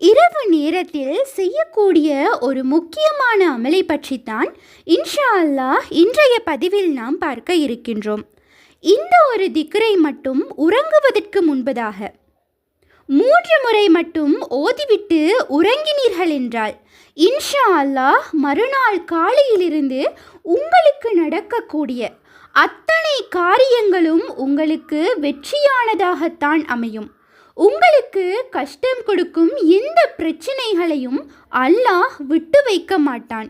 இரவு நேரத்தில் செய்யக்கூடிய ஒரு முக்கியமான அமலை பற்றித்தான் இன்ஷா அல்லாஹ் இன்றைய பதிவில் நாம் பார்க்க இருக்கின்றோம். இந்த ஒரு திக்ரை மட்டும் உறங்குவதற்கு முன்பதாக. மூன்று முறை மட்டும் ஓதிவிட்டு உறங்கினீர்கள் என்றால் இன்ஷா அல்லாஹ் மறுநாள் காலையிலிருந்து உங்களுக்கு நடக்கக்கூடிய அத்தனை காரியங்களும் உங்களுக்கு வெற்றியானதாகத்தான் அமையும். உங்களுக்கு கஷ்டம் கொடுக்கும் எந்த பிரச்சனைகளையும் அல்லாஹ் விட்டு வைக்க மாட்டான்.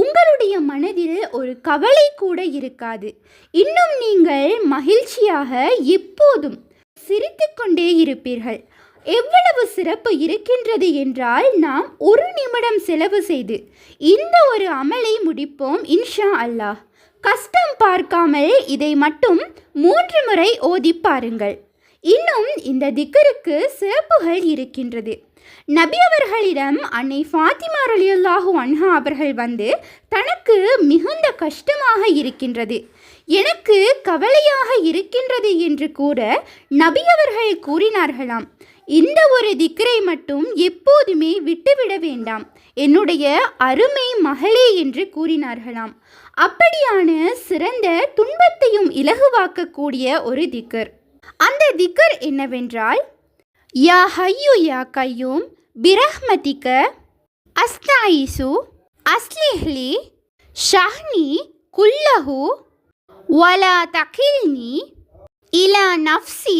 உங்களுடைய மனதில் ஒரு கவலை கூட இருக்காது. இன்னும் நீங்கள் மகிழ்ச்சியாக எப்போதும் சிரித்துக்கொண்டே இருப்பீர்கள். எவ்வளவு சிறப்பு இருக்கின்றது என்றால் நாம் ஒரு நிமிடம் செலவு செய்து இந்த ஒரு அமலை முடிப்போம் இன்ஷா அல்லாஹ். கஷ்டம் பார்க்காமல் இதை மட்டும் மூன்று முறை ஓதி பாருங்கள். இன்னும் இந்த திக்கருக்கு சிறப்புகள் இருக்கின்றது. நபி அவர்களிடம் அன்னை ஃபாத்திமா ரலியுல்லாஹு அன்ஹா அவர்கள் வந்து தனக்கு மிகுந்த கஷ்டமாக இருக்கின்றது. எனக்கு கவலையாக இருக்கின்றது என்று கூற நபி அவர்கள் கூறினார்களாம். இந்த ஒரு திக்கரை மட்டும் எப்போதுமே விட்டுவிட வேண்டாம். என்னுடைய அருமை மகளே என்று கூறினார்களாம். அப்படியான சிறந்த துன்பத்தையும் இலகுவாக்கக்கூடிய ஒரு திக்கர். அந்த திக்கர் என்னவென்றால் யா ஹையு யா கையூம் பிரஹ்மதிக அஸ்தாயிசு அஸ்லிஹ்லி ஷஹ்னி குல்லஹு வலா தகில்னி இலா நஃப்சி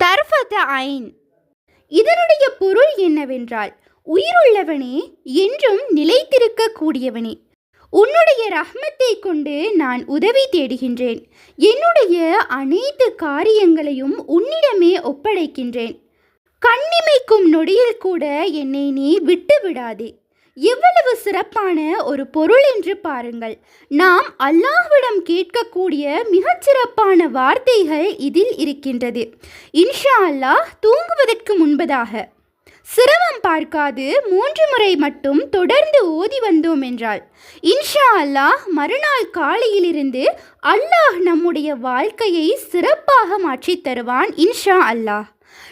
தர்ஃபத ஐன். இதனுடைய பொருள் என்னவென்றால் உயிருள்ளவனே என்றும் நிலைத்திருக்கக்கூடியவனே. உன்னுடைய ரஹ்மத்தை கொண்டு நான் உதவி தேடுகின்றேன். என்னுடைய அனைத்து காரியங்களையும் உன்னிடமே ஒப்படைக்கின்றேன். கண்ணிமைக்கும் நொடியில் கூட என்னை நீ விட்டு விடாதே எவ்வளவு சிறப்பான ஒரு பொருள் என்று பாருங்கள். நாம் அல்லாஹ்விடம் கேட்கக்கூடிய மிகச்சிறப்பான வார்த்தைகள் இதில் இருக்கின்றது. இன்ஷா அல்லாஹ் தூங்குவதற்கு முன்பதாக சிரமம் பார்க்காது மூன்று முறை மட்டும் தொடர்ந்து ஓதி வந்தோம் என்றால் இன்ஷா அல்லாஹ் மறுநாள் காலையிலிருந்து அல்லாஹ் நம்முடைய வாழ்க்கையை சிறப்பாக மாற்றித் தருவான் இன்ஷா அல்லாஹ்.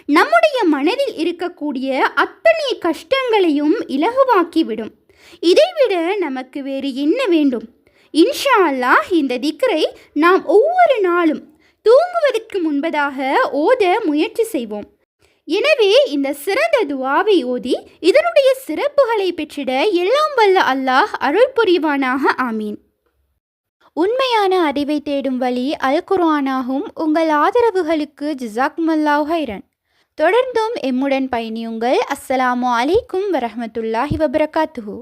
நம்முடைய மனதில் இருக்கக்கூடிய அத்தனை கஷ்டங்களையும் இலகுவாக்கிவிடும். இதைவிட நமக்கு வேறு என்ன வேண்டும்? இன்ஷா அல்லாஹ் இந்த திக்ரை நாம் ஒவ்வொரு நாளும் தூங்குவதற்கு முன்பதாக ஓத முயற்சி செய்வோம். எனவே இந்த சிறந்த துவாவை ஓதி இதனுடைய சிறப்புகளை பெற்றிட எல்லாம் வல்ல அல்லாஹ் அருள் புரிவானாக ஆமீன். உண்மையான அறிவை தேடும் வழி அல் குர்ஆனாகும். உங்கள் ஆதரவுகளுக்கு ஜிசாக்மல்லாஹ் ஹைரன் தொடர்ந்தும் எம்முடன் பயணியுங்கள். அஸ்ஸலாமு அலைக்கும் வரஹமத்துல்லாஹி வபரகாத்துஹூ.